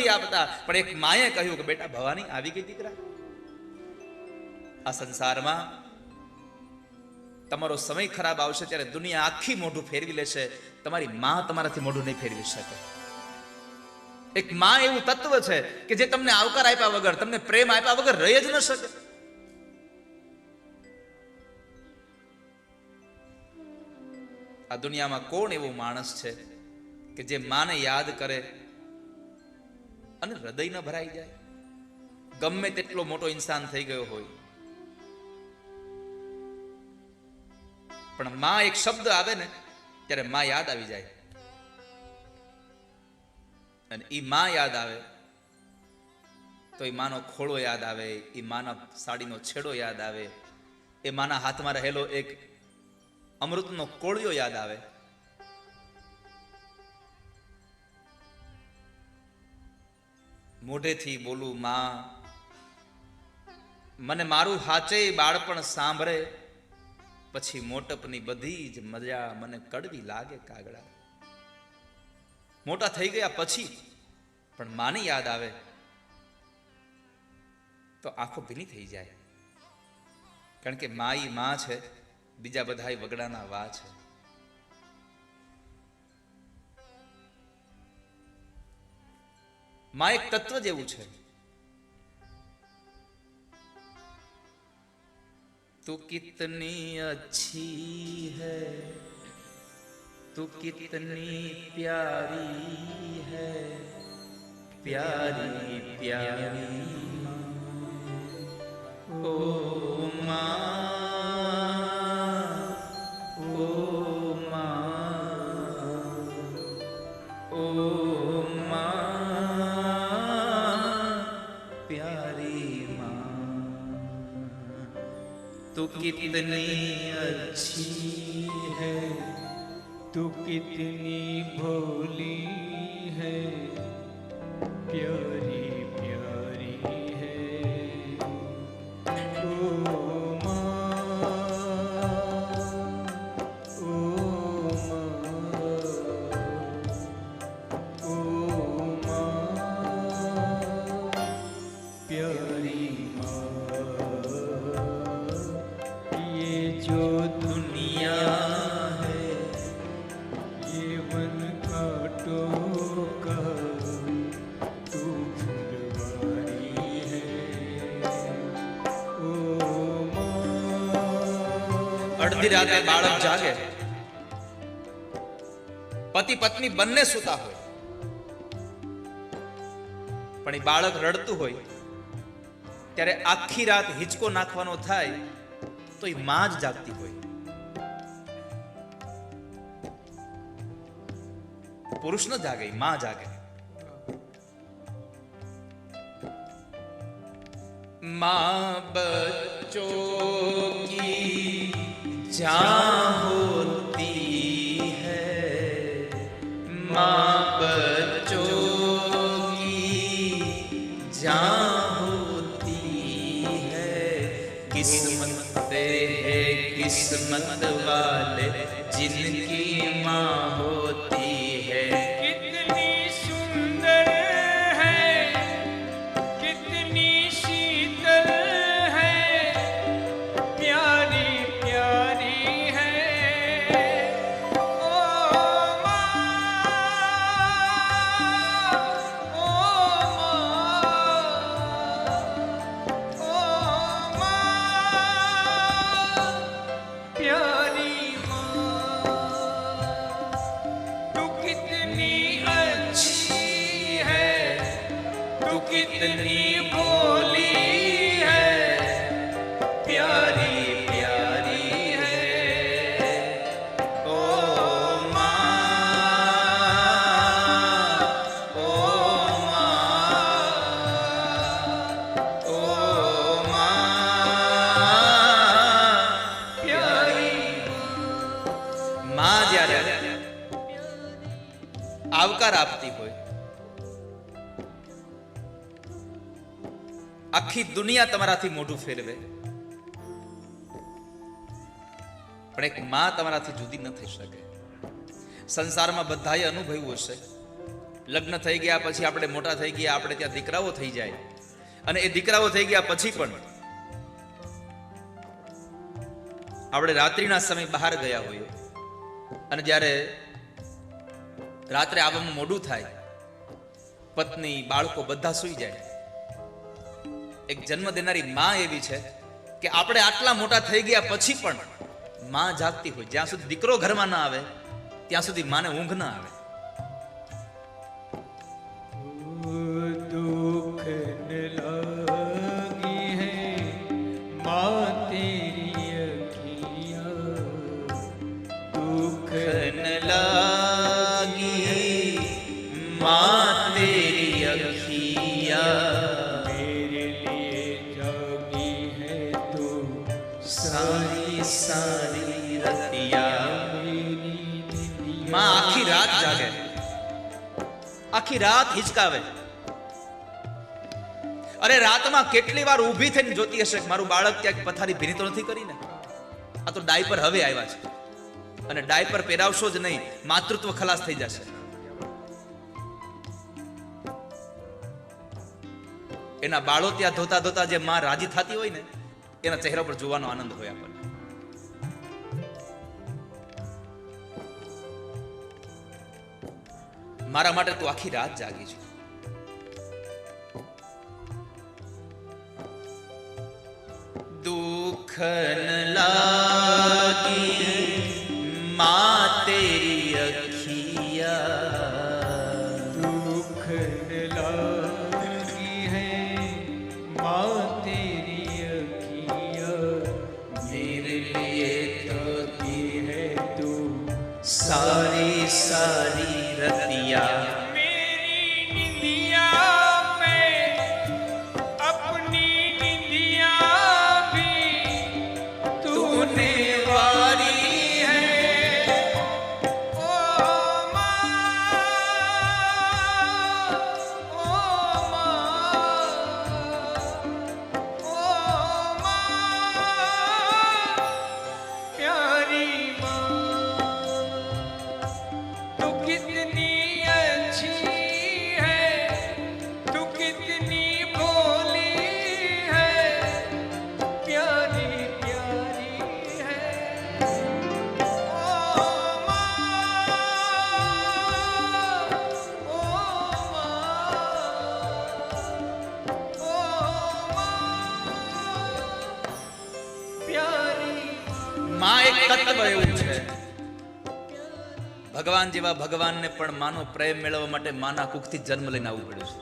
નથી આપતા. પણ એક માએ કહ્યું કે, બેટા, ભવાની આવી ગઈ દીકરા? આ સંસારમાં તમારો સમય ખરાબ આવશે ત્યારે દુનિયા આખી મોઢું ફેરવી લેશે. તમારી માં તમારાથી મોઢું નહીં ફેરવી શકે. એક માં એવું તત્વ છે કે જે તમને આવકાર આપ્યા વગર, તમને પ્રેમ આપ્યા વગર રહી જ ન શકે. આ દુનિયામાં કોણ એવો માણસ છે કે જે માને યાદ કરે અને હૃદય ન ભરાઈ જાય. ગમે તેટલો મોટો ઇન્સાન થઈ ગયો હોય. પણ માં એક શબ્દ આવે ને, ત્યારે માં યાદ આવી જાય. અને એ માં યાદ આવે, તો એ માનો ખોળો યાદ આવે એ માના સાડીનો છેડો યાદ આવે, એ માના હાથમાં રહેલો એક અમૃતનો કોળિયો યાદ આવે. મોઢેથી બોલું, માં, મને મારું હાચે બાળપણ સાંભળે, પછી મોટપની બધી જ મજા મને કડવી લાગે કાગડા. મોટા થઈ ગયા પછી પણ માની યાદ આવે તો આંખો ભીની થઈ જાય. કારણ કે માઈ માં છે, બીજા બધા વગડાના વા છે. માં એક તત્વ જેવું છે तू कितनी अच्छी है तू कितनी प्यारी है प्यारी प्यारी ओ माँ तू कितनी अच्छी है तू कितनी भोली है प्यारी અડધી રાતે બાળક જાગે, પતિ પત્ની બંને સુતા હોય. પણ એ બાળક રડતું હોય, ત્યારે આખી રાત હિંચકો નાખવાનો થાય, તો એ માં જ જાગતી હોય. પુરુષ ન જાગે માં જાગે માં બચ્ચો કી જાન આપતી હોય. આખી દુનિયા તમારાથી મોઢું ફેરવે. પણ એક માં તમારાથી જુદી ન થઈ શકે. સંસારમાં બધાએ અનુભવ્યું હશે. લગ્ન થઈ ગયા પછી આપણે મોટા થઈ ગયા, આપણે ત્યાં દીકરાઓ થઈ જાય. અને એ દીકરાઓ થઈ ગયા પછી પણ આપણે રાત્રિના સમય બહાર ગયા હોઈએ. અને જ્યારે રાત્રે આવવામાં મોડું થાય. પત્ની, બાળકો બધા સૂઈ જાય. એક જન્મ દેનારી માં એવી છે કે આપણે આટલા મોટા થઈ ગયા પછી પણ માં જાગતી હોય. જ્યાં સુધી દીકરો ઘરમાં ના આવે, ત્યાં સુધી માને ઊંઘ ના આવે. माँ तेरी अखियाँ मेरे लिए जागी है तू સારી સારી રતિયા मेरी निंदिया માં આખી રાત જાગે આખી રાત હિચકાવે અરે રાતમાં કેટલી વાર ઊભી થઈને જોતી હશે કે મારું બાળક ક્યાંક પથારી ભીની તો નથી કરી ને આ તો ડાયપર હવે આવ્યા છે અને ડાયપર પહેરાવશો જ નહીં માતૃત્વ ખલાસ થઈ જશે એના બાળો ત્યાં ધોતા ધોતા જે માં રાજી થતી હોય ને, એના ચહેરા પર જોવાનો આનંદ હોય આપણને. મારા માટે તું આખી રાત જાગી છું. દુખન લાગી મા તેરી અખિયા. દુખન લાગી ભગવાન જેવા ભગવાનને પણ માનો પ્રેમ મેળવવા માટે માના કુખથી જન્મ લઈને આવવું પડ્યું છે.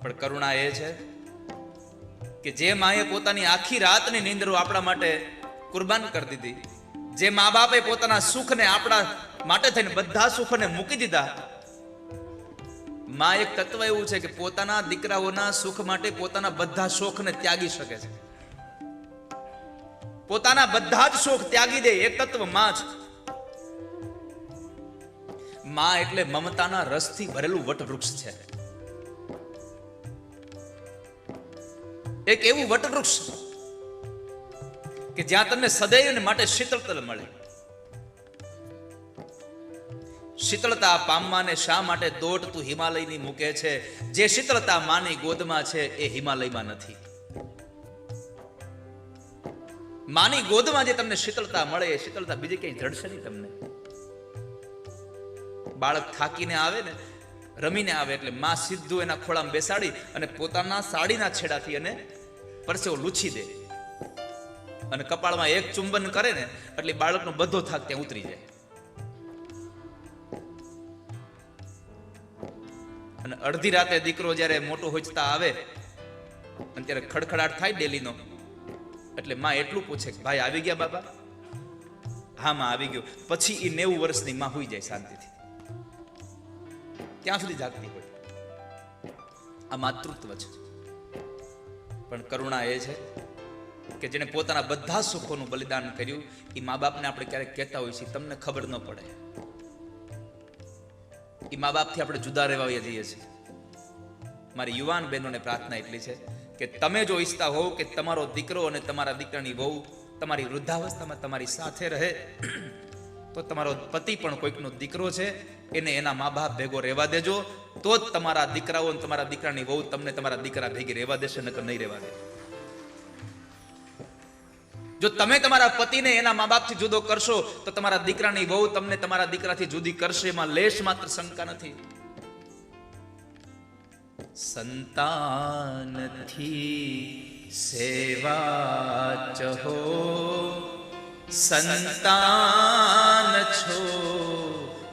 પણ કરુણા એ છે કે જે માએ પોતાની આખી રાતની નીંદરો આપણા માટે કુરબાન કરી દીધી, જે મા બાપે પોતાના સુખને આપણા માટે થઈને બધા સુખને મૂકી દીધા, મા એક તત્વ એવું છે કે પોતાના દીકરાઓના સુખ માટે પોતાના બધા શોખને ત્યાગી શકે છે. પોતાના બધા જ શોખ ત્યાગી દે, એ તત્વમાં છે માં એટલે મમતાના રસથી ભરેલું વટવૃક્ષ છે. એક એવું વટવૃક્ષ કે જ્યાં તમને સદૈવ માટે શીતળતા મળે. શીતળતા પામવાને શા માટે દોટ તું હિમાલયની મૂકે છે? જે શીતળતા માની ગોદમાં છે, એ હિમાલયમાં નથી. માની ગોદમાં જે તમને શીતળતા મળે એ શીતળતા બીજી ક્યાંય જડશે નહીં તમને. બાળક થાકીને આવે ને, રમીને આવે એટલે માં સીધું એના ખોળામાં બેસાડી અને પોતાના સાડીના છેડાથી એને પરસેવો લૂછી દે. અને કપાળમાં એક ચુંબન કરે ને, એટલે બાળકનો બધો થાક ત્યાં ઉતરી જાય. અને અડધી રાતે દીકરો જ્યારે મોટો હોચતા આવે, અને ત્યારે ખડખડાટ થાય ડેલીનો એટલે માં એટલું પૂછે કે, ભાઈ, આવી ગયા બાબા હા, માં આવી ગયો. પછી એ નેવું વર્ષની માં હોઈ જાય શાંતિથી. ત્યાં સુધી જાગતી હોય. આ માતૃત્વ છે. પણ કરુણા એ છે કે જેને પોતાના બધા સુખોનું બલિદાન કર્યું એ મા બાપને આપણે ક્યારેક કહેતા હોઈએ છીએ, તમને ખબર ન પડે. એ મા બાપથી આપણે જુદા રહેવા જઈએ છીએ. મારી યુવાન બહેનોને પ્રાર્થના એટલી છે કે તમે જો ઈચ્છતા હોવ કે તમારો દીકરો અને તમારા દીકરાની વહુ તમારી વૃદ્ધાવસ્થામાં તમારી સાથે રહે, તો તમારો પતિ પણ કોઈકનો દીકરો છે, એને એના મા બાપ ભેગો રહેવા દેજો, તો જ તમારા દીકરાઓ અને તમારા દીકરાની વહુ તમને તમારા દીકરા ભેગી રહેવા દેશે, નકર નહીં રહેવા દે જો તમે તમારા પતિને એના મા બાપથી જુદો કરશો, તો તમારા દીકરાની વહુ તમને તમારા દીકરાથી જુદી કરશે, એમાં લેશ માત્ર શંકા નથી. સંતાનથી સેવા ચહો સંતાન છો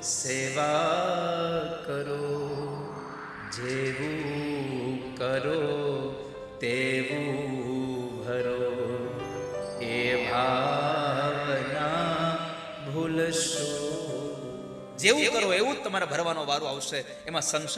સેવા કરો જેવું કરો તેવું ભરો એ ભાવના ભૂલશો જેવું કરો એવું જ તમારા ભરવાનો વારો આવશે. એમાં સંશય